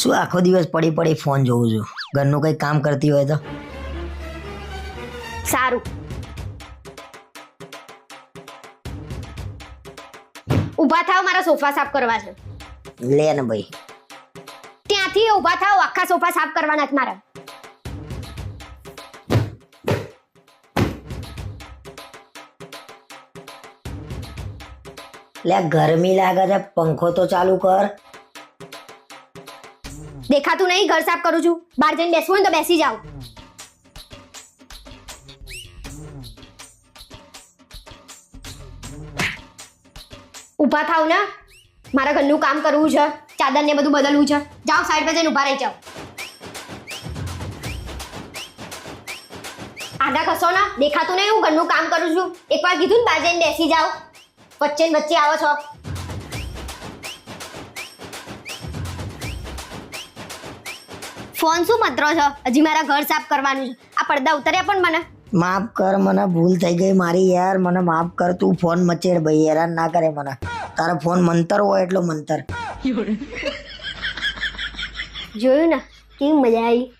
શું આખો દિવસ પડી પડી ફોન જોઉં છું? ઘરનું કંઈ કામ કરતી હોય તો? સારું. ઊભા થાવ મારા સોફા સાફ કરવા છે. લે ને ભાઈ. ત્યાંથી ઊભા થાવ આખા સોફા સાફ કરવાના છે મારા. લે ગરમી લાગે છે પંખો તો ચાલુ કર. દેખાતું નહીં, ઘર સાફ કરું છું. બહાર જઈને બેસવું હોય તો બેસી જાઓ ઊભા થાવ ને. મારા ઘરનું કામ કરવું છે. ચાદર ને બધું બદલવું છે. જાઓ સાઈડ પર જઈને ઊભા રહી જાઓ. આગા ખસો ને. દેખાતું નહીં, હું ઘરનું કામ કરું છું. એકવાર કીધું ને, બહાર જઈને બેસી જાઓ. વચ્ચે વચ્ચે આવો છો. ફોન શું મત્રો છો? હજી મારા ઘર સાફ કરવાનું છે. આ પડદા ઉતર્યા પણ મને. માફ કર મને ભૂલ થઈ ગઈ મારી યાર. મને માફ કર તું ફોન મચેડ ભાઈ. હેરાન ના કરે મને. તારો ફોન મંતર હોય એટલો મંતર. જોયું ને કેવી મજા આવી.